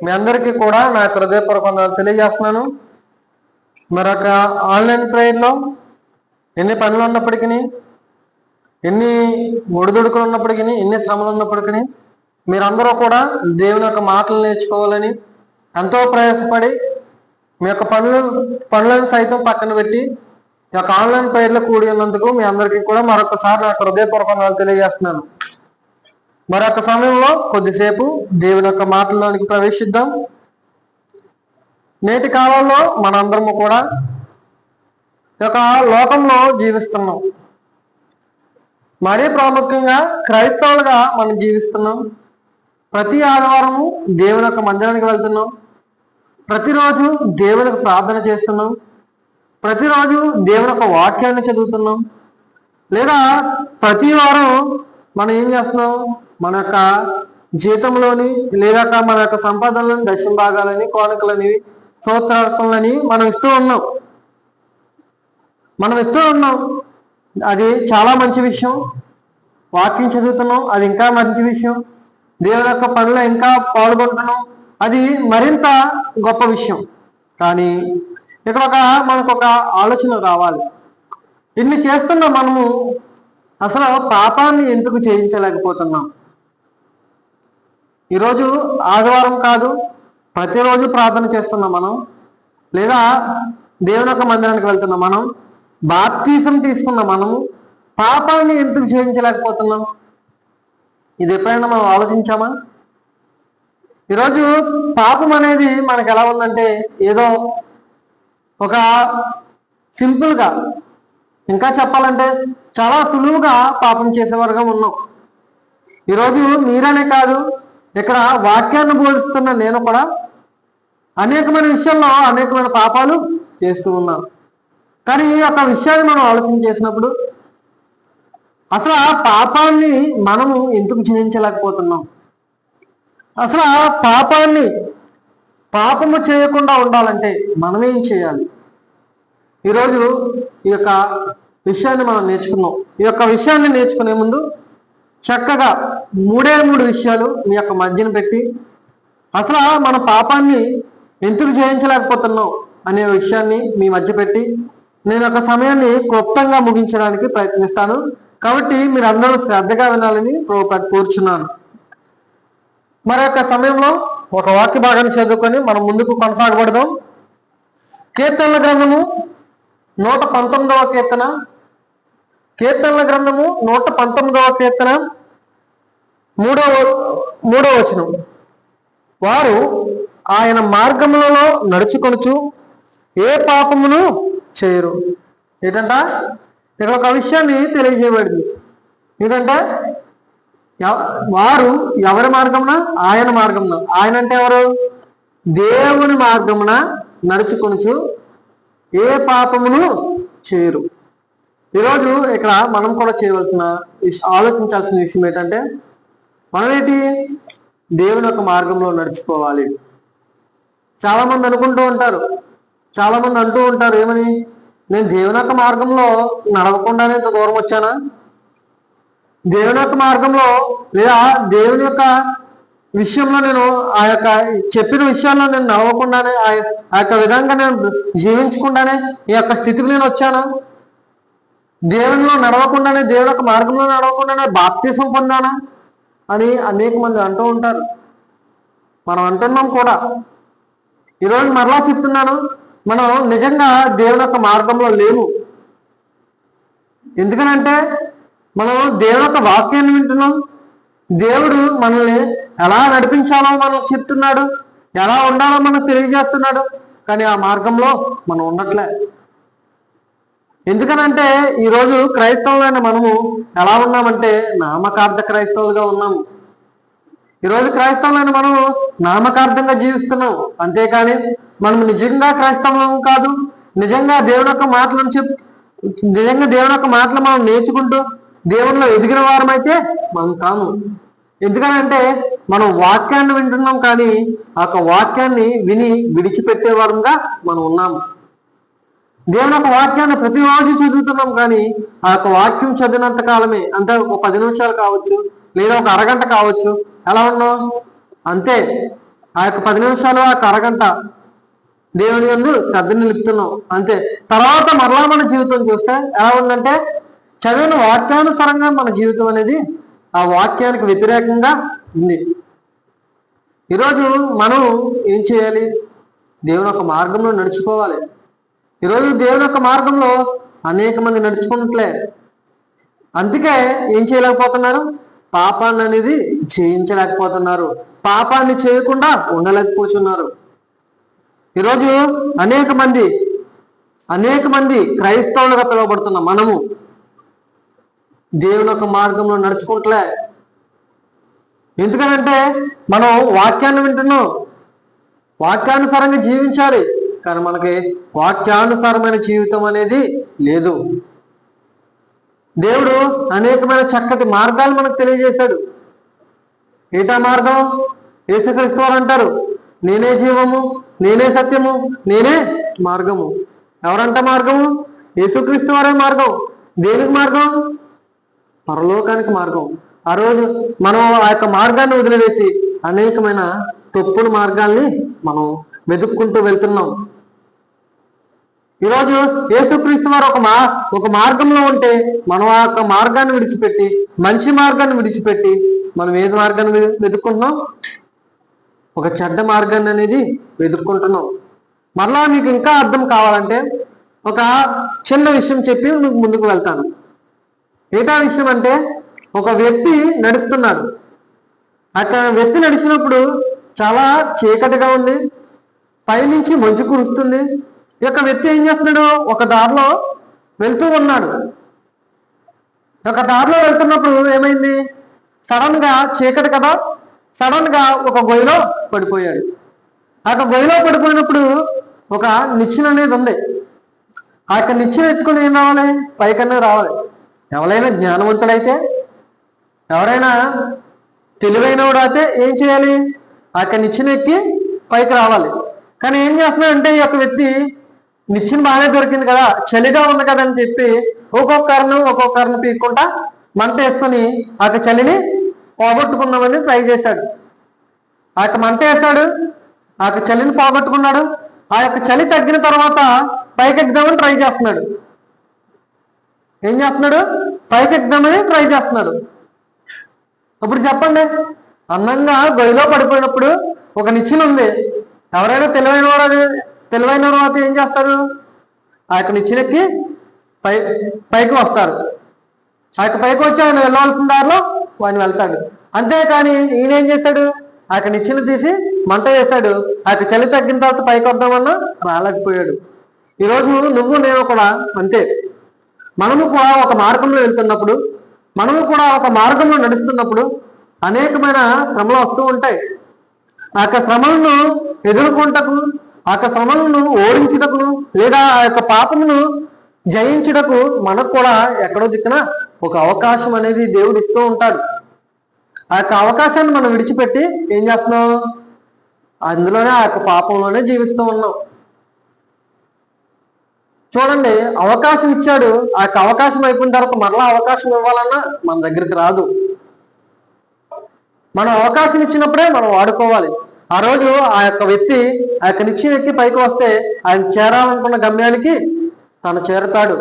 మీ అందరికీ కూడా నా యొక్క హృదయపూర్వక వందనాలు తెలియజేస్తున్నాను. మరొక ఆన్లైన్ ప్రేయర్లో ఎన్ని పనులు ఉన్నప్పటికీ ఎన్ని ఒడిదుడుకులు ఉన్నప్పటికీ ఎన్ని శ్రమలు ఉన్నప్పటికీ మీరందరూ కూడా దేవుని యొక్క మాటలు నేర్చుకోవాలని ఎంతో ప్రయాసపడి మీ యొక్క పనులు పనులను సైతం పక్కన పెట్టి ఈ యొక్క ఆన్లైన్ ప్రేయర్లో కూడి ఉన్నందుకు మీ అందరికీ కూడా మరొకసారి నాకు హృదయపూర్వకంగా తెలియజేస్తున్నాను. మరొక సమయంలో కొద్దిసేపు దేవుని యొక్క మాటల్లోనికి ప్రవేశిద్దాం. నేటి కాలంలో మనందరము కూడా ఒక లోకంలో జీవిస్తున్నాం. మరీ ప్రాముఖ్యంగా క్రైస్తవులుగా మనం జీవిస్తున్నాం. ప్రతి ఆదివారము దేవుని యొక్క మందిరానికి వెళ్తున్నాం. ప్రతిరోజు దేవునికి ప్రార్థన చేస్తున్నాం. ప్రతిరోజు దేవుని యొక్క వాక్యాన్ని చదువుతున్నాం. లేదా ప్రతి వారం మనం ఏం చేస్తున్నాం? మన యొక్క జీతంలోని లేదా మన యొక్క సంపాదనలోని దశమ భాగాలని కోనకలని సూత్రాలని మనం ఇస్తూ ఉన్నాం. మనం ఇస్తూ ఉన్నాం. అది చాలా మంచి విషయం. వాక్యం చదువుతున్నాం అది ఇంకా మంచి విషయం. దేవుని యొక్క పనులు ఇంకా పాల్గొంటున్నాం. అది మరింత గొప్ప విషయం. కానీ ఇక్కడ ఒక మనకు ఒక ఆలోచన రావాలి. ఇన్ని చేస్తున్న మనము అసలు పాపాన్ని ఎందుకు చేయించలేకపోతున్నాం? ఈరోజు ఆదివారం కాదు ప్రతిరోజు ప్రార్థన చేస్తున్నాం మనం. లేదా దేవుని యొక్క మందిరానికి వెళ్తున్నాం మనం. బాప్తీసం తీసుకున్న మనము పాపాన్ని ఎందుకు చేయించలేకపోతున్నాం? ఇది ఎప్పుడైనా మనం ఆలోచించామా? ఈరోజు పాపం అనేది మనకు ఎలా ఉందంటే ఏదో ఒక సింపుల్గా ఇంకా చెప్పాలంటే చాలా సులువుగా పాపం చేసేవారుగా ఉన్నాం. ఈరోజు మీరనే కాదు ఇక్కడ వాక్యాన్ని బోధిస్తున్న నేను కూడా అనేకమైన విషయాల్లో అనేకమైన పాపాలు చేస్తూ ఉన్నాను. కానీ ఈ యొక్క విషయాన్ని మనం ఆలోచన చేసినప్పుడు అసలు ఆ పాపాన్ని మనము ఎందుకు జీవించలేకపోతున్నాం? అసలు ఆ పాపాన్ని పాపము చేయకుండా ఉండాలంటే మనమేం చేయాలి? ఈరోజు ఈ యొక్క విషయాన్ని మనం నేర్చుకున్నాం. ఈ యొక్క విషయాన్ని నేర్చుకునే ముందు చక్కగా మూడే మూడు విషయాలు మీ యొక్క మధ్యన పెట్టి అసలు మన పాపాన్ని ఎందుకు జయించలేకపోతున్నాం అనే విషయాన్ని మీ మధ్య పెట్టి నేను ఒక సమయాన్ని క్లుప్తంగా ముగించడానికి ప్రయత్నిస్తాను. కాబట్టి మీరు అందరూ శ్రద్ధగా వినాలని కోరుచున్నాను. మరి యొక్క సమయంలో ఒక వాక్య భాగాన్ని చదువుకొని మనం ముందుకు కొనసాగబడదాం. కీర్తనల గ్రంథము నూట పంతొమ్మిదవ కీర్తన. కీర్తనల గ్రంథము నూట పంతొమ్మిదవ కీర్తన. మూడవ మూడవ వచనం. వారు ఆయన మార్గములలో నడుచుకొనుచు ఏ పాపమును చేయరు. ఏంటంట? ఇక్కడ ఒక విషయాన్ని తెలియజేయబడింది. ఏంటంటే? ఎవ- వారు ఎవరి మార్గమున? ఆయన మార్గమున. ఆయన అంటే ఎవరు? దేవుని మార్గమున నడుచుకొనుచు ఏ పాపమును చేయరు. ఈరోజు ఇక్కడ మనం కూడా చేయవలసిన ఆలోచించాల్సిన విషయం ఏంటంటే మనం దేవుని యొక్క మార్గంలో నడుచుకోవాలి. చాలా మంది అనుకుంటూ ఉంటారు. చాలా మంది అంటూ ఉంటారు ఏమని? నేను దేవుని యొక్క మార్గంలో నడవకుండానే ఇంత దూరం వచ్చానా? దేవుని యొక్క మార్గంలో లేదా దేవుని యొక్క విషయంలో నేను ఆ యొక్క చెప్పిన విషయాల్లో నేను నడవకుండానే ఆ ఆ యొక్క విధంగా నేను జీవించకుండానే ఈ యొక్క స్థితికి నేను వచ్చాను? దేవునిలో నడవకుండానే దేవుని యొక్క మార్గంలో నడవకుండానే బాప్తీసం పొందానా? అని అనేక మంది అంటూ ఉంటారు. మనం అంటున్నాం కూడా. ఈరోజు మరలా చెప్తున్నాను మనం నిజంగా దేవుని యొక్క మార్గంలో లేము. ఎందుకనంటే మనం దేవుని యొక్క వాక్యాన్ని వింటున్నాం దేవుడు మనల్ని ఎలా నడిపించాలో మనకు చెప్తున్నాడు ఎలా ఉండాలో మనకు తెలియజేస్తున్నాడు కానీ ఆ మార్గంలో మనం ఉండట్లే. ఎందుకనంటే ఈరోజు క్రైస్తవులైన మనము ఎలా ఉన్నామంటే నామకార్థ క్రైస్తవులుగా ఉన్నాము ఈరోజు క్రైస్తవులైన మనము నామకార్థంగా జీవిస్తున్నాం. అంతేకాని మనం నిజంగా క్రైస్తవం కాదు నిజంగా దేవుని యొక్క మాటలను చెప్ నిజంగా దేవుని యొక్క మాటలు మనం నేర్చుకుంటూ దేవునిలో ఎదిగిన వారమైతే మనం కాము. ఎందుకనంటే మనం వాక్యాన్ని వింటున్నాం కానీ ఆ యొక్క వాక్యాన్ని విని విడిచిపెట్టే వారంగా మనం ఉన్నాము దేవుని యొక్క వాక్యాన్ని ప్రతిరోజు చదువుతున్నాం కానీ ఆ యొక్క వాక్యం చదివినంత కాలమే అంటే ఒక పది నిమిషాలు కావచ్చు లేదా ఒక అరగంట కావచ్చు ఎలా ఉన్నాం? అంతే. ఆ యొక్క పది నిమిషాలు ఆ యొక్క అరగంట దేవుని యందు శ్రద్ధ నిలుపుతున్నాం. అంతే. తర్వాత మరలా మన జీవితం చూస్తే ఎలా ఉందంటే చదివిన వాక్యానుసారంగా మన జీవితం అనేది ఆ వాక్యానికి వ్యతిరేకంగా ఉంది. ఈరోజు మనం ఏం చేయాలి? దేవుని యొక్క మార్గంలో నడుచుకోవాలి. ఈరోజు దేవుని యొక్క మార్గంలో అనేక మంది నడుచుకున్నట్లే అందుకే ఏం చేయలేకపోతున్నారు? పాపాన్ని అనేది చేయించలేకపోతున్నారు పాపాన్ని చేయకుండా ఉండలేకపోతున్నారు. ఈరోజు అనేక మంది అనేక మంది క్రైస్తవులుగా పిలువబడుతున్న మనము దేవుని యొక్క మార్గంలో నడుచుకుంటలే. ఎందుకనంటే మనం వాక్యాన్ని వింటున్నాం. వాక్యానుసారంగా జీవించాలి. కానీ మనకి వాక్యానుసారమైన జీవితం అనేది లేదు. దేవుడు అనేకమైన చక్కటి మార్గాలు మనకు తెలియజేశాడు. ఏటా మార్గం? యేసుక్రీస్తు వారు అంటారు నేనే జీవము నేనే సత్యము నేనే మార్గము. ఎవరంట మార్గము? యేసుక్రీస్తు వారే మార్గం. దేనికి మార్గం? పరలోకానికి మార్గం. ఆ రోజు మనం ఆ యొక్క మార్గాన్ని వదిలివేసి అనేకమైన తప్పుడు మార్గాల్ని మనం వెతుక్కుంటూ వెళ్తున్నాం. ఈరోజు యేసుక్రీస్తు వారు ఒక మా ఒక మార్గంలో ఉంటే మనం ఆ యొక్క మార్గాన్ని విడిచిపెట్టి మంచి మార్గాన్ని విడిచిపెట్టి మనం ఏది మార్గాన్ని వెతుక్కుంటున్నాం? ఒక చెడ్డ మార్గాన్ని అనేది వెతుక్కుంటున్నాం. మరలా మీకు ఇంకా అర్థం కావాలంటే ఒక చిన్న విషయం చెప్పి ముందుకు వెళ్తాను. ఏటా విషయం అంటే ఒక వ్యక్తి నడుస్తున్నాడు. అక్కడ వ్యక్తి నడిచినప్పుడు చాలా చీకటిగా ఉంది పైనుంచి మంచు కురుస్తుంది. ఈ యొక్క వ్యక్తి ఏం చేస్తున్నాడు? ఒక దారిలో వెళ్తూ ఉన్నాడు. ఒక దారిలో వెళ్తున్నప్పుడు ఏమైంది? సడన్గా చీకటి కదా సడన్గా ఒక గొయ్యిలో పడిపోయాడు. ఆ యొక్క గొయ్యిలో పడిపోయినప్పుడు ఒక నిచ్చెన అనేది ఉంది. ఆ యొక్క నిచ్చెన ఎత్తుకుని ఏం రావాలి? పైకన్నా రావాలి. ఎవరైనా జ్ఞానవంతుడైతే ఎవరైనా తెలివైనవాడు అయితే ఏం చేయాలి? ఆ యొక్క నిచ్చెన ఎక్కి పైకి రావాలి. కానీ ఏం చేస్తున్నాడంటే ఈ యొక్క వ్యక్తి నిచ్చిన బాగానే దొరికింది కదా చలిగా ఉంది కదా అని చెప్పి ఒక్కొక్క కారణం ఒక్కొక్క కారణం పీక్కుంటా మంట వేసుకొని ఆ చలిని పోగొట్టుకుందామని ట్రై చేశాడు. ఆ యొక్క మంట వేశాడు ఆ యొక్క చలిని పోగొట్టుకున్నాడు. ఆ యొక్క చలి తగ్గిన తర్వాత పైకెక్దామని ట్రై చేస్తున్నాడు. ఏం చేస్తున్నాడు? పైకి ఎక్కుదామని ట్రై చేస్తున్నాడు. ఇప్పుడు చెప్పండి. అందంగా గొయ్యిలో పడిపోయినప్పుడు ఒక నిచ్చెన ఉంది. ఎవరైనా తెలివైన వారు తెలివైన తర్వాత ఏం చేస్తారు? ఆ యొక్క నిచ్చెనెక్కి పై పైకి వస్తారు. ఆ యొక్క పైకి వచ్చి ఆయన వెళ్ళవలసిన దారిలో ఆయన వెళ్తాడు. అంతేకాని ఈయన ఏం చేశాడు? ఆ యొక్క నిచ్చెన తీసి మంట వేశాడు. ఆ యొక్క చలి తగ్గిన తర్వాత పైకి వద్దామన్నా రాలేకపోయాడు. ఈరోజు నువ్వు నేను కూడా అంతే. మనము కూడా ఒక మార్గంలో వెళ్తున్నప్పుడు మనము కూడా ఒక మార్గంలో నడుస్తున్నప్పుడు అనేకమైన శ్రమలు వస్తూ ఉంటాయి. ఆ యొక్క శ్రమలను ఎదుర్కొంటకు ఆ యొక్క శ్రమలను ఓడించుటకు లేదా ఆ యొక్క పాపమును జయించుటకు మనకు కూడా ఎక్కడో దిక్కున ఒక అవకాశం అనేది దేవుడు ఇస్తూ ఉంటాడు. ఆ యొక్క అవకాశాన్ని మనం విడిచిపెట్టి ఏం చేస్తున్నాం? అందులోనే ఆ యొక్క పాపంలోనే జీవిస్తూ ఉన్నాం. చూడండి అవకాశం ఇచ్చాడు. ఆ యొక్క అవకాశం అయిపోయిన తర్వాత మరలా అవకాశం ఇవ్వాలన్నా మన దగ్గరికి రాదు. మనం అవకాశం ఇచ్చినప్పుడే మనం వాడుకోవాలి. ఆ రోజు ఆ యొక్క వ్యక్తి ఆ యొక్క నిచ్చిన వ్యక్తి పైకి వస్తే ఆయన చేరాలనుకున్న గమ్యానికి తను చేరతాడు.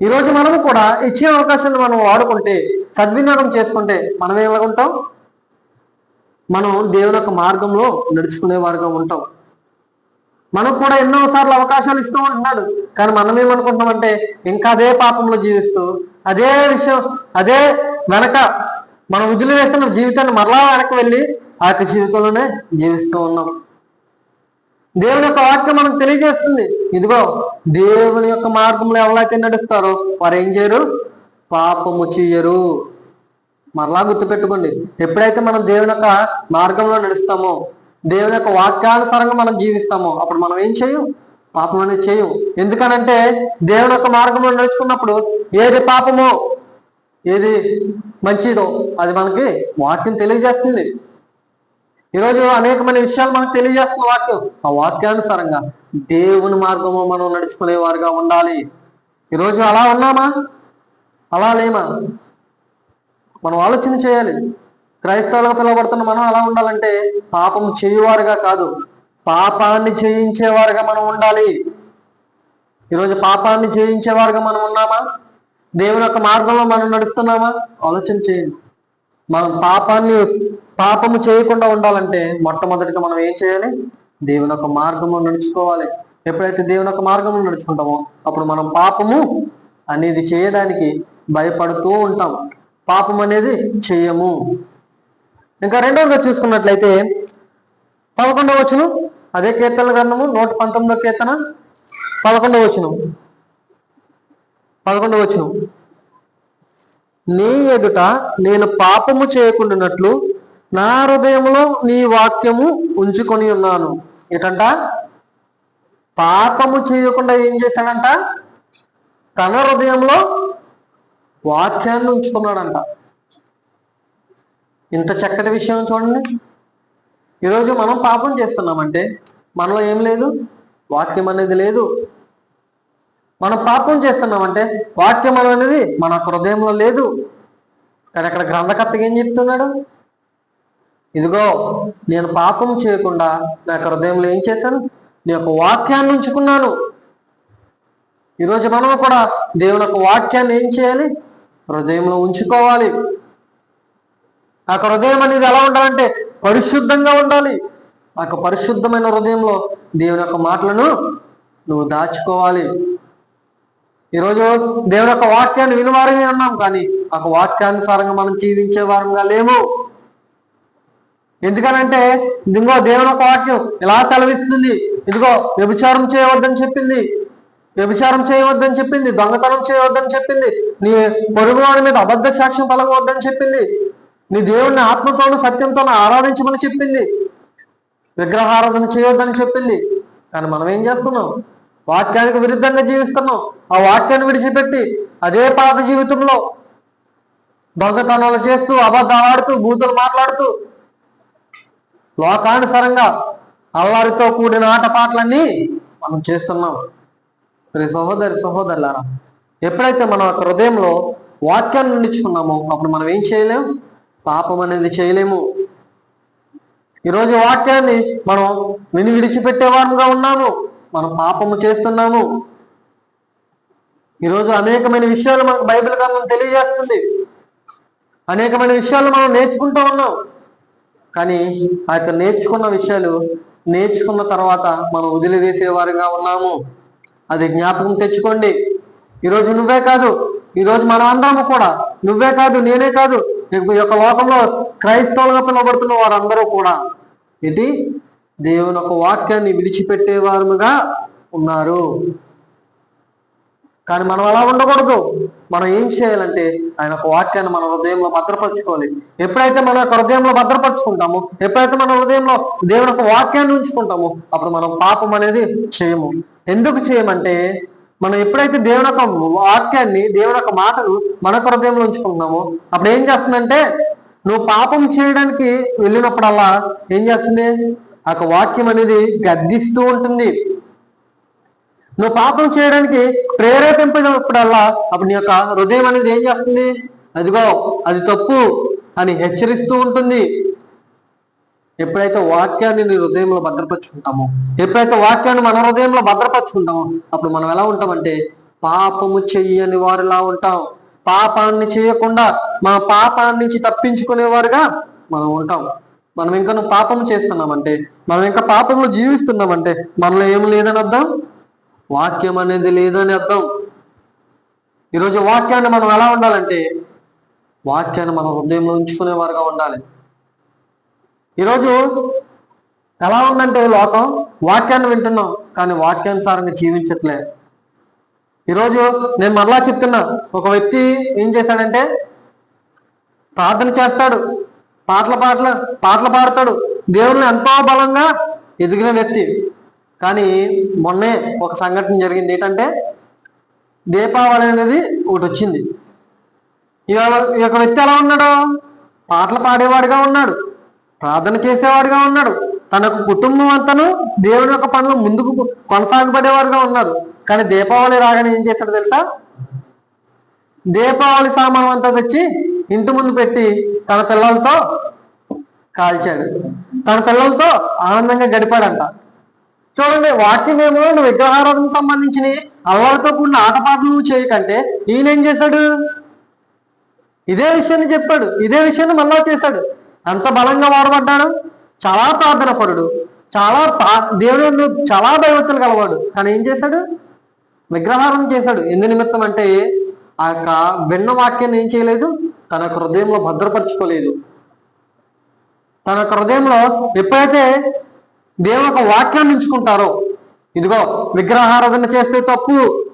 ఈరోజు మనము కూడా ఇచ్చిన అవకాశాన్ని మనం వాడుకుంటే సద్వినియోగం చేసుకుంటే మనం ఎలాగుంటాం? మనం దేవుని యొక్క మార్గంలో నడుచుకునే వారుగా ఉంటాం. మనకు కూడా ఎన్నో సార్లు అవకాశాలు ఇస్తూ ఉంటున్నాడు కానీ మనం ఏమనుకుంటున్నామంటే ఇంకా అదే పాపంలో జీవిస్తూ అదే విషయం అదే వెనక మనం వదిలి వేస్తున్న జీవితాన్ని మరలా వెనక్కి వెళ్ళి ఆ యొక్క జీవితంలోనే జీవిస్తూ ఉన్నాం. దేవుని యొక్క వాక్యం మనకు తెలియజేస్తుంది. ఇదిగో దేవుని యొక్క మార్గంలో ఎవరైతే నడుస్తారో వారు ఏం చేయరు? పాపము చెయ్యరు మరలా గుర్తుపెట్టుకోండి. ఎప్పుడైతే మనం దేవుని యొక్క మార్గంలో నడుస్తామో దేవుని యొక్క వాక్యానుసారంగా మనం జీవిస్తామో. అప్పుడు మనం ఏం చేయం? పాపం అనేది చేయం. ఎందుకనంటే దేవుని యొక్క మార్గంలో నడుచుకున్నప్పుడు ఏది పాపమో ఏది మంచిదో అది మనకి వాక్యం తెలియజేస్తుంది. ఈరోజు అనేకమైన విషయాలు మనకు తెలియజేస్తున్న వాక్యం. ఆ వాక్యానుసారంగా దేవుని మార్గము మనం నడుచుకునే వారుగా ఉండాలి. ఈరోజు అలా ఉన్నామా? అలా లేమా? మనం ఆలోచన చేయాలి. క్రైస్తవులుగా పిలువబడుతున్న మనం ఎలా ఉండాలంటే పాపం చేయువారుగా కాదు పాపాన్ని చేయించేవారుగా మనం ఉండాలి. ఈరోజు పాపాన్ని చేయించేవారుగా మనం ఉన్నామా? దేవుని యొక్క మార్గంలో మనం నడుస్తున్నామా? ఆలోచన చేయండి. మనం పాపాన్ని పాపము చేయకుండా ఉండాలంటే మొట్టమొదటిగా మనం ఏం చేయాలి? దేవుని యొక్క మార్గంలో నడుచుకోవాలి. ఎప్పుడైతే దేవుని యొక్క మార్గంలో నడుచుకుంటామో అప్పుడు మనం పాపము అనేది చేయడానికి భయపడుతూ ఉంటాం. పాపం అనేది చేయము. ఇంకా రెండవదిగా చూసుకున్నట్లయితే పదకొండవ వచనం అదే కీర్తన గ్రంథము నూట పంతొమ్మిదో కీర్తన పదకొండవ వచనం. పదకొండవ వచనం. నీ ఎదుట నేను పాపము చేయకుండానట్లు నా హృదయంలో నీ వాక్యము ఉంచుకొని ఉన్నాను. ఏంటంట? పాపము చేయకుండా ఏం చేశాడంట? తన హృదయంలో వాక్యాన్ని ఉంచుకున్నాడంట. ఇంత చక్కటి విషయం చూడండి. ఈరోజు మనం పాపం చేస్తున్నామంటే మనలో ఏం లేదు? వాక్యం అనేది లేదు. మనం పాపం చేస్తున్నామంటే వాక్యం అనేది మన హృదయంలో లేదు. కానీ అక్కడ గ్రంథకర్తగా ఏం చెప్తున్నాడు? ఇదిగో నేను పాపం చేయకుండా నా హృదయంలో ఏం చేశాను? నీ యొక్క వాక్యాన్ని ఉంచుకున్నాను. ఈరోజు మనం కూడా దేవుని యొక్క వాక్యాన్ని ఏం చేయాలి? హృదయంలో ఉంచుకోవాలి. ఆ హృదయం అనేది ఎలా ఉండాలంటే పరిశుద్ధంగా ఉండాలి. ఆ పరిశుద్ధమైన హృదయంలో దేవుని యొక్క మాటలను నువ్వు దాచుకోవాలి. ఈరోజు దేవుని యొక్క వాక్యాన్ని వినివారమే అన్నాం కానీ ఆ వాక్యానుసారంగా మనం జీవించే వారంగా లేము. ఎందుకనంటే ఇదిగో దేవుని యొక్క వాక్యం ఎలా సెలవిస్తుంది. ఇదిగో వ్యభిచారం చేయవద్దని చెప్పింది. వ్యభిచారం చేయవద్దని చెప్పింది. దొంగతనం చేయవద్దని చెప్పింది. నీ పొరుగువాడి మీద అబద్ధ సాక్ష్యం పలకవద్దని చెప్పింది. నీ దేవుణ్ణి ఆత్మతోను సత్యంతోను ఆరాధించమని చెప్పింది. విగ్రహారాధన చేయొద్దని చెప్పింది. కానీ మనం ఏం చేస్తున్నాం? వాక్యానికి విరుద్ధంగా జీవిస్తున్నాం. ఆ వాక్యాన్ని విడిచిపెట్టి అదే పాత జీవితంలో దొంగతనాలు చేస్తూ అబద్ధాలు ఆడుతూ బూతులు మాట్లాడుతూ లోకానుసారంగా అల్లారితో కూడిన ఆటపాటలన్నీ మనం చేస్తున్నాం. మరి సహోదరి సహోదరులారా ఎప్పుడైతే మనం హృదయంలో వాక్యాన్ని నిలుచుకున్నామో అప్పుడు మనం ఏం చేయలేం? పాపం అనేది చేయలేము. ఈరోజు వాక్యాన్ని మనం విని విడిచిపెట్టేవారంగా ఉన్నాము. మనం పాపము చేస్తున్నాము. ఈరోజు అనేకమైన విషయాలు మనకు బైబిల్ గ్రంథం తెలియజేస్తుంది. అనేకమైన విషయాలు మనం నేర్చుకుంటూ ఉన్నాం. కానీ ఆ యొక్క నేర్చుకున్న విషయాలు నేర్చుకున్న తర్వాత మనం వదిలివేసేవారుగా ఉన్నాము. అది జ్ఞాపకం తెచ్చుకోండి. ఈరోజు నువ్వే కాదు. ఈరోజు మన అందరము కూడా నువ్వే కాదు నేనే కాదు. ఈ యొక్క లోకంలో క్రైస్తవులుగా పిలువబడుతున్న వారందరూ కూడా ఏంటి? దేవుని యొక్క వాక్యాన్ని విడిచిపెట్టేవారుగా ఉన్నారు. కానీ మనం అలా ఉండకూడదు. మనం ఏం చేయాలంటే ఆయన ఒక వాక్యాన్ని మన హృదయంలో భద్రపరచుకోవాలి. ఎప్పుడైతే మన యొక్క హృదయంలో భద్రపరచుకుంటామో ఎప్పుడైతే మన హృదయంలో దేవుని యొక్క వాక్యాన్ని ఉంచుకుంటామో అప్పుడు మనం పాపం అనేది చేయము. ఎందుకు చేయమంటే మనం ఎప్పుడైతే దేవుని యొక్క వాక్యాన్ని దేవుని యొక్క మాటలు మన హృదయంలో ఉంచుకుంటున్నామో అప్పుడు ఏం చేస్తుందంటే నువ్వు పాపం చేయడానికి వెళ్ళినప్పుడల్లా ఏం చేస్తుంది? ఆ వాక్యం అనేది గద్దిస్తూ ఉంటుంది. నువ్వు పాపం చేయడానికి ప్రేరేపించినప్పుడల్లా అప్పుడు నీ యొక్క హృదయం అనేది ఏం చేస్తుంది? అదిగో అది తప్పు అని హెచ్చరిస్తూ ఉంటుంది. ఎప్పుడైతే వాక్యాన్ని నీ హృదయంలో భద్రపరుచుకుంటామో ఎప్పుడైతే వాక్యాన్ని మన హృదయంలో భద్రపరుచుకుంటామో అప్పుడు మనం ఎలా ఉంటామంటే పాపము చెయ్యని వారిలా ఉంటాం. పాపాన్ని చేయకుండా మా పాపాన్ని నుంచి తప్పించుకునేవారుగా మనం ఉంటాం. మనం ఇంకా నువ్వు పాపం చేస్తున్నామంటే మనం ఇంకా పాపంలో జీవిస్తున్నామంటే మనలో ఏం లేదని అర్థం? వాక్యం అనేది లేదని అర్థం. ఈరోజు వాక్యాన్ని మనం ఎలా ఉండాలంటే వాక్యాన్ని మన హృదయంలో ఉంచుకునేవారుగా ఉండాలి. ఈరోజు ఎలా ఉందంటే లోకం? వాక్యాన్ని వింటున్నాం కానీ వాక్యానుసారంగా జీవించట్లే. ఈరోజు నేను మరలా చెప్తున్నా ఒక వ్యక్తి ఏం చేశాడంటే ప్రార్థన చేస్తాడు పాటలు పాటలు పాటలు పాడతాడు. దేవుని ఎంతో బలంగా ఎదిగిన వ్యక్తి. కానీ మొన్నే ఒక సంఘటన జరిగింది ఏంటంటే దీపావళి అనేది ఒకటి వచ్చింది. ఈ యొక్క- ఈ యొక్క వ్యక్తి ఎలా ఉన్నాడు? పాటలు పాడేవాడిగా ఉన్నాడు. ప్రార్థన చేసేవాడిగా ఉన్నాడు. తన కుటుంబం అంతను దేవుని యొక్క పనులు ముందుకు కొనసాగబడేవారుగా ఉన్నారు. కానీ దీపావళి రాగానే ఏం చేశాడు తెలుసా? దీపావళి సామానం అంతా తెచ్చి ఇంటి ముందు పెట్టి తన పిల్లలతో కాల్చాడు. తన పిల్లలతో ఆనందంగా గడిపాడంట. చూడండి వాక్యమేమో నువ్వు విగ్రహారాధనకు సంబంధించిన అల్లరితో కూడిన ఆటపాటలు నువ్వు చేయకంటే ఈయన ఏం చేశాడు? ఇదే విషయాన్ని చెప్పాడు. ఇదే విషయాన్ని మళ్ళా చేశాడు. ఎంత బలంగా వాడబడ్డాడు? చాలా ప్రార్థన పరుడు. చాలా దేవుడు చాలా దైవతలు గలవాడు. కానీ ఏం చేశాడు? విగ్రహారం చేశాడు. ఎందు నిమిత్తం అంటే ఆ యొక్క విన్న వాక్యాన్ని ఏం చేయలేదు? తన యొక్క హృదయంలో భద్రపరచుకోలేదు. తన యొక్క హృదయంలో ఎప్పుడైతే దేవుని యొక్క వాక్యాన్ని ఎంచుకుంటారో ఇదిగో విగ్రహారాధన చేస్తే తప్పు.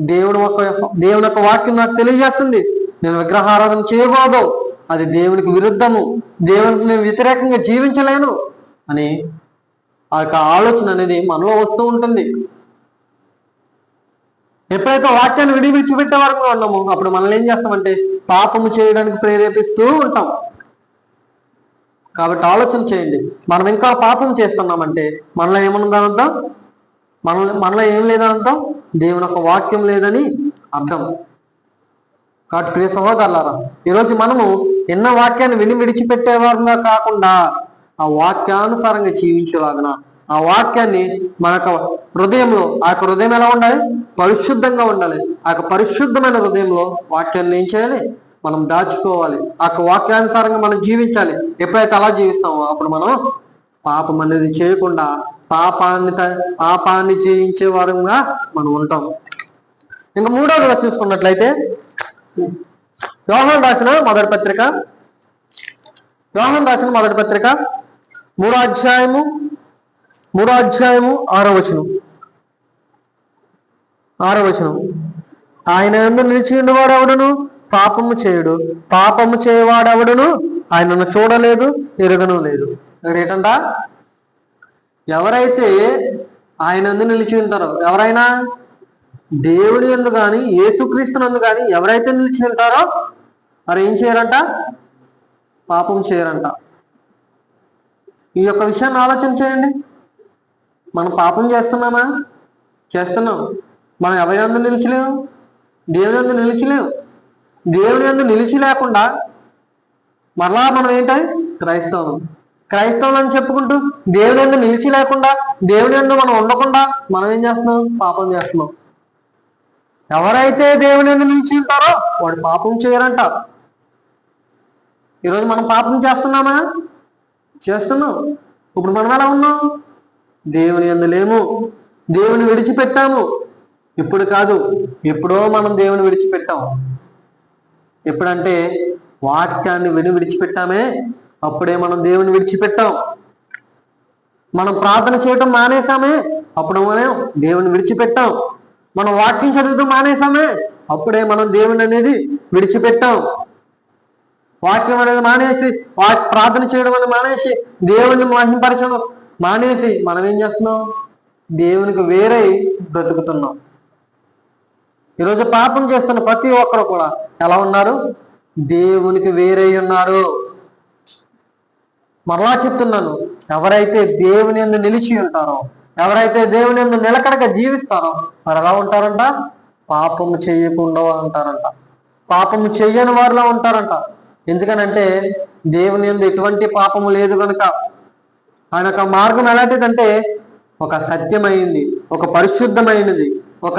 దేవుడు ఒక దేవుని యొక్క వాక్యం నాకు తెలియజేస్తుంది. నేను విగ్రహారాధన చేయకూడదు. అది దేవునికి విరుద్ధము. దేవునికి నేను వ్యతిరేకంగా జీవించలేను అని ఆ యొక్క ఆలోచన అనేది మనలో వస్తూ ఉంటుంది. ఎప్పుడైతే వాక్యాన్ని విడి విడిచిపెట్టే వరకు ఉన్నామో అప్పుడు మనల్ని ఏం చేస్తామంటే పాపము చేయడానికి ప్రేరేపిస్తూ ఉంటాం. కాబట్టి ఆలోచన చేయండి. మనం ఇంకా పాపం చేస్తున్నామంటే మనలో ఏమన్నదని అర్థం? మనలో మనలో ఏం లేదనంతా దేవుని యొక్క వాక్యం లేదని అర్థం. కాబట్టి ప్రియ సహోదరులారా ఈరోజు మనము ఎన్న వాక్యాన్ని విని విడిచిపెట్టేవారుగా కాకుండా ఆ వాక్యానుసారంగా జీవించేలాగన ఆ వాక్యాన్ని మన హృదయంలో ఆ యొక్క హృదయం ఎలా ఉండాలి? పరిశుద్ధంగా ఉండాలి. ఆ యొక్క పరిశుద్ధమైన హృదయంలో వాక్యాన్ని ఏం చేయాలి? మనం దాచుకోవాలి. ఆ యొక్క వాక్యానుసారంగా మనం జీవించాలి. ఎప్పుడైతే అలా జీవిస్తామో అప్పుడు మనం పాపం అనేది చేయకుండా పాపాన్ని పాపాన్ని జీవించే వారంగా మనం ఉంటాం. ఇంకా మూడవదిగా చూసుకున్నట్లయితే యోహన్ రాసిన మొదటి పత్రిక. యోహన్ రాసిన మొదటి పత్రిక. మూడో అధ్యాయము మూడో అధ్యాయము ఆరో వచనం. ఆరో వచనం. ఆయన ఎందు నిలిచి ఉండేవాడు అవడును పాపము చేయుడు. పాపము చేయవాడెవడును ఆయనను చూడలేదు ఎరగను లేదు. ఇక్కడ ఏంటంట? ఎవరైతే ఆయన ఎందు నిలిచి ఉంటారో ఎవరైనా? దేవుని ఎందు కానీ యేసుక్రీస్తునందు కానీ ఎవరైతే నిలిచి ఉంటారో మరి ఏం చేయరంట? పాపం చేయరంట. ఈ యొక్క విషయాన్ని ఆలోచన చేయండి. మనం పాపం చేస్తున్నామా? చేస్తున్నాం. మనం ఎవరి అందు నిలిచలేము? దేవుని అందు నిలిచలేము. దేవుని అందు నిలిచి లేకుండా మరలా మనం ఏంటి? క్రైస్తవం క్రైస్తవులు. అని చెప్పుకుంటూ దేవుని అందు నిలిచి లేకుండా దేవుని అందు మనం ఉండకుండా మనం ఏం చేస్తున్నాం? పాపం చేస్తున్నాం. ఎవరైతే దేవుని అందు నిలిచి ఉంటారో వాడు పాపం చేయరంట. ఈరోజు మనం పాపం చేస్తున్నామా? చేస్తున్నాం. ఇప్పుడు మనం ఎలా ఉన్నాం? దేవుని అందు లేము. దేవుని విడిచిపెట్టాము. ఇప్పుడు కాదు ఎప్పుడో మనం దేవుని విడిచిపెట్టాం. ఎప్పుడంటే వాక్యాన్ని విని విడిచిపెట్టామే. అప్పుడే మనం దేవుని విడిచిపెట్టాం. మనం ప్రార్థన చేయటం మానేసామే అప్పుడు మనం దేవుని విడిచిపెట్టాం. మనం వాక్యం చదువుతూ మానేసామే అప్పుడే మనం దేవుని అనేది విడిచిపెట్టాం. వాక్యం అనేది మానేసి వాక్ ప్రార్థన చేయడం అనేది మానేసి దేవుని మహింపరచడం మానేసి మనం ఏం చేస్తున్నాం? దేవునికి వేరే బ్రతుకుతున్నాం. ఈరోజు పాపం చేస్తున్న ప్రతి ఒక్కరు కూడా ఎలా ఉన్నారు? దేవునికి వేరే ఉన్నారు. మరలా చెప్తున్నాను ఎవరైతే దేవుని ఎందు నిలిచి ఉంటారో ఎవరైతే దేవుని ఎందు నిలకడగా జీవిస్తారో వారు ఎలా ఉంటారంట? పాపము చేయకుండా ఉంటారంట. పాపము చెయ్యని వారిలా ఉంటారంట. ఎందుకనంటే దేవుని ఎందు ఎటువంటి పాపము లేదు కనుక ఆయన యొక్క మార్గం ఎలాంటిదంటే ఒక సత్యమైంది ఒక పరిశుద్ధమైనది ఒక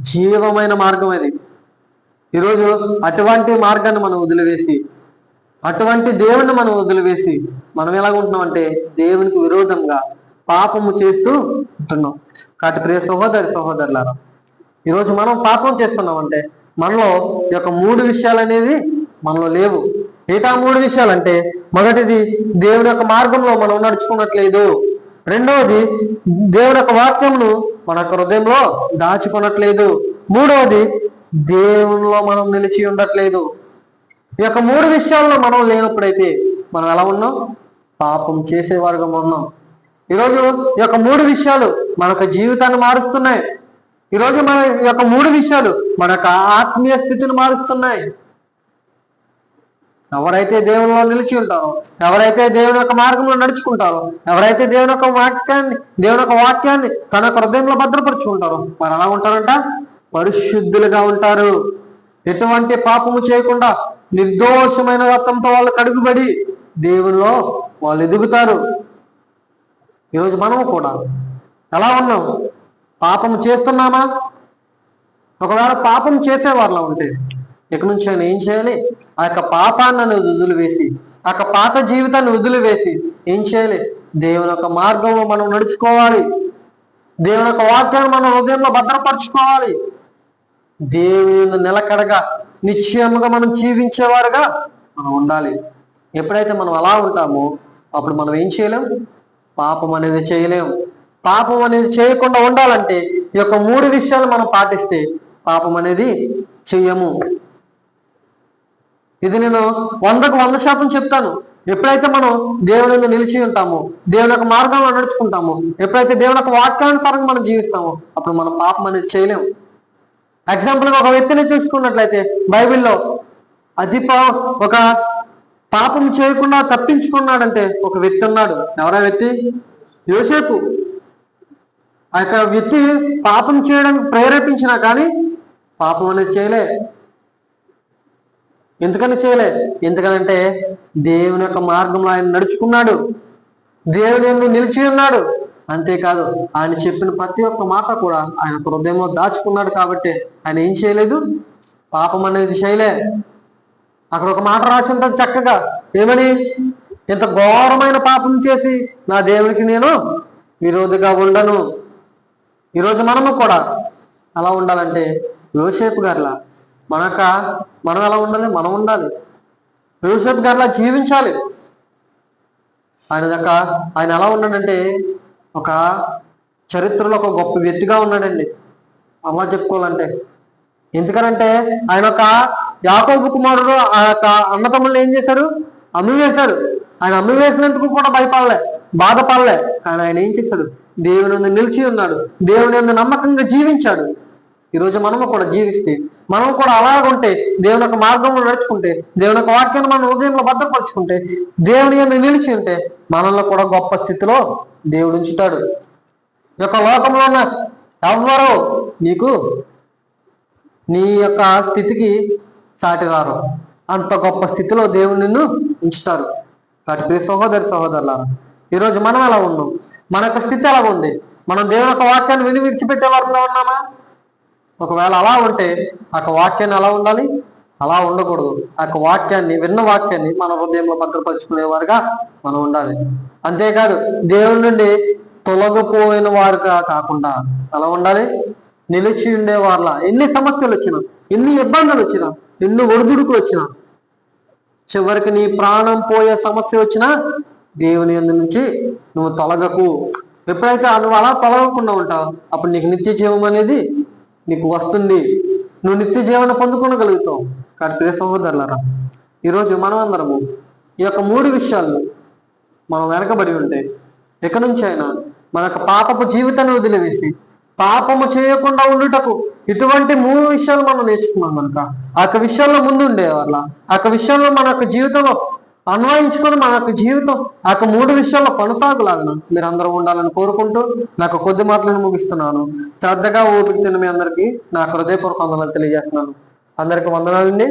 జీవమైన మార్గం అది. ఈరోజు అటువంటి మార్గాన్ని మనం వదిలివేసి అటువంటి దేవుని మనం వదిలివేసి మనం ఎలాగ ఉంటున్నామంటే దేవునికి విరోధంగా పాపము చేస్తూ ఉంటున్నాం. కాబట్టి ప్రియ సహోదరి సహోదరులారా ఈరోజు మనం పాపం చేస్తున్నామంటే మనలో ఈ యొక్క మూడు విషయాలు అనేది మనలో లేవు. ఏటా మూడు విషయాలు అంటే మొదటిది దేవుని యొక్క మార్గంలో మనం నడుచుకున్నట్లేదు రెండవది దేవుని యొక్క వాక్యంను మన యొక్క హృదయంలో దాచుకున్నట్లేదు మూడవది దేవునిలో మనం నిలిచి ఉండట్లేదు ఈ యొక్క మూడు విషయాల్లో మనం లేనప్పుడైతే మనం ఎలా ఉన్నాం? పాపం చేసేవారుగా ఉన్నాం. ఈరోజు ఈ యొక్క మూడు విషయాలు మన యొక్క జీవితాన్ని మారుస్తున్నాయి. ఈరోజు మన యొక్క మూడు విషయాలు మన యొక్క ఆత్మీయ స్థితిని మారుస్తున్నాయి. ఎవరైతే దేవునిలో నిలిచి ఉంటారో ఎవరైతే దేవుని యొక్క మార్గంలో నడుచుకుంటారో ఎవరైతే దేవుని యొక్క వాక్యాన్ని దేవుని యొక్క వాక్యాన్ని తన యొక్క హృదయంలో భద్రపరుచుకుంటారో వారు ఎలా ఉంటారంట? పరిశుద్ధులుగా ఉంటారు. ఎటువంటి పాపము చేయకుండా నిర్దోషమైన రక్తంతో వాళ్ళు కడుగుబడి దేవునిలో వాళ్ళు ఎదుగుతారు. ఈరోజు మనము కూడా ఎలా ఉన్నాం? పాపం చేస్తున్నామా? ఒకవేళ పాపం చేసేవాళ్ళ ఉంటే ఇక నుంచి నేను ఏం చేయాలి? ఆ యొక్క పాపాన్ని అనేది వదిలివేసి ఆ యొక్క పాత జీవితాన్ని వదిలివేసి ఏం చేయాలి? దేవుని యొక్క మార్గంలో మనం నడుచుకోవాలి. దేవుని యొక్క వాక్యాన్ని మనం హృదయంలో భద్రపరచుకోవాలి. దేవుని నిలకడగా నిశ్చయముగా మనం జీవించేవారుగా మనం ఉండాలి. ఎప్పుడైతే మనం అలా ఉంటామో అప్పుడు మనం ఏం చేయలేం? పాపం అనేది చేయలేము. పాపం అనేది చేయకుండా ఉండాలంటే ఈ యొక్క మూడు విషయాలు మనం పాటిస్తే పాపం అనేది చెయ్యము ఇది నేను వందకు వంద శాతం చెప్తాను. ఎప్పుడైతే మనం దేవుని మీద నిలిచి ఉంటామో దేవుని యొక్క మార్గంలో నడుచుకుంటామో ఎప్పుడైతే దేవుని యొక్క వాక్యానుసారంగా మనం జీవిస్తామో అప్పుడు మనం పాపం అనేది చేయలేము. ఎగ్జాంపుల్ ఒక వ్యక్తిని చూసుకున్నట్లయితే బైబిల్లో అధిప ఒక పాపం చేయకుండా తప్పించుకున్నాడంటే ఒక వ్యక్తి ఉన్నాడు. ఎవరా వ్యక్తి? యోసేపు. ఆ యొక్క వ్యక్తి పాపం చేయడానికి ప్రేరేపించినా కానీ పాపం అనేది చేయలే. ఎందుకని చేయలే? ఎందుకనంటే దేవుని యొక్క మార్గంలో ఆయన నడుచుకున్నాడు. దేవుని ఎందు నిలిచి ఉన్నాడు. అంతేకాదు ఆయన చెప్పిన ప్రతి ఒక్క మాట కూడా ఆయన హృదయంలో దాచుకున్నాడు కాబట్టి ఆయన ఏం చేయలేదు? పాపం అనేది చేయలే. అక్కడ ఒక మాట రాసి ఉంటుంది చక్కగా. ఏమని? ఇంత ఘోరమైన పాపం చేసి నా దేవునికి నేను విరోధిగా ఉండను. ఈరోజు మనము కూడా అలా ఉండాలంటే యోసేపు గారిలా మనక మనం ఎలా ఉండాలి? మనం ఉండాలి. యోసేపు గారిలా జీవించాలి. ఆయన యొక్క ఆయన ఎలా ఉన్నాడంటే ఒక చరిత్రలో ఒక గొప్ప వ్యక్తిగా ఉన్నాడండి. అలా చెప్పుకోవాలంటే. ఎందుకనంటే ఆయన ఒక యాకోబు కుమారుడు ఆ యొక్క అన్నతమ్ముళ్ళు ఏం చేశారు? అమ్మివేశారు ఆయన అమ్మివేసినందుకు కూడా భయపడలే బాధపడలే. కానీ ఆయన ఏం చేశాడు? దేవుని నిలిచి ఉన్నాడు. దేవుని యందు నమ్మకంగా జీవించాడు. ఈరోజు మనము కూడా జీవిస్తే మనం కూడా అలాగుంటే దేవుని యొక్క మార్గంలో నడుచుకుంటే దేవుని యొక్క వాక్యాన్ని మన హృదయంలో భద్రపరుచుకుంటే దేవుని యందు నిలిచి ఉంటే మనల్ని కూడా గొప్ప స్థితిలో దేవుడు ఉంచుతాడు. ఈ యొక్క లోకంలో ఉన్న ఎవ్వరూ నీకు నీ యొక్క స్థితికి సాటిరారు అంత గొప్ప స్థితిలో దేవుడు నిన్ను ఉంచుతారు కాబట్టి సహోదరి సహోదరులారా ఈరోజు మనం ఎలా ఉన్నాం? మన యొక్క స్థితి ఎలా ఉంది? మనం దేవుని యొక్క వాక్యాన్ని విని విడిచిపెట్టే వారిలో ఉన్నామా? ఒకవేళ అలా ఉంటే ఆ వాక్యాన్ని ఎలా ఉండాలి? అలా ఉండకూడదు. ఆ వాక్యాన్ని విన్న వాక్యాన్ని మన హృదయంలో భద్రపరుచుకునేవారుగా మనం ఉండాలి. అంతేకాదు దేవుని నుండి తొలగిపోయిన వారుగా కాకుండా ఎలా ఉండాలి? నిలిచి ఉండే ఎన్ని సమస్యలు వచ్చినా ఎన్ని ఇబ్బందులు వచ్చినా నిన్ను ఒడిదుడుకు వచ్చిన చివరికి నీ ప్రాణం పోయే సమస్య వచ్చినా దేవుని ఎందు నుంచి నువ్వు తొలగకు. ఎప్పుడైతే నువ్వు అలా తొలగకుండా ఉంటావు అప్పుడు నీకు నిత్య జీవం అనేది నీకు వస్తుంది. నువ్వు నిత్య జీవన పొందుకోగలుగుతావు కానీ ప్రియ సహోదరులరా ఈరోజు మనం అందరము ఈ యొక్క మూడు విషయాలు మనం వెనకబడి ఉంటే ఎక్క నుంచి అయినా మన యొక్క పాపపు జీవితాన్ని వదిలివేసి పాపము చేయకుండా ఉండుటకు ఇటువంటి మూడు విషయాలు మనం నేర్చుకున్నాం కనుక. ఆ యొక్క విషయాల్లో ముందు ఉండేవాళ్ళ ఆ యొక్క విషయాల్లో మన యొక్క జీవితంలో అన్వయించుకొని మన యొక్క జీవితం ఆ యొక్క మూడు విషయాల్లో కొనసాగులాగన. మీరు అందరూ ఉండాలని కోరుకుంటూ నాకు కొద్ది మాటలను ముగిస్తున్నాను. శ్రద్ధగా ఓపిక తిన్న మీ అందరికీ నా హృదయపూర్వక వందనాలు తెలియజేస్తున్నాను. అందరికి వందనాలండి.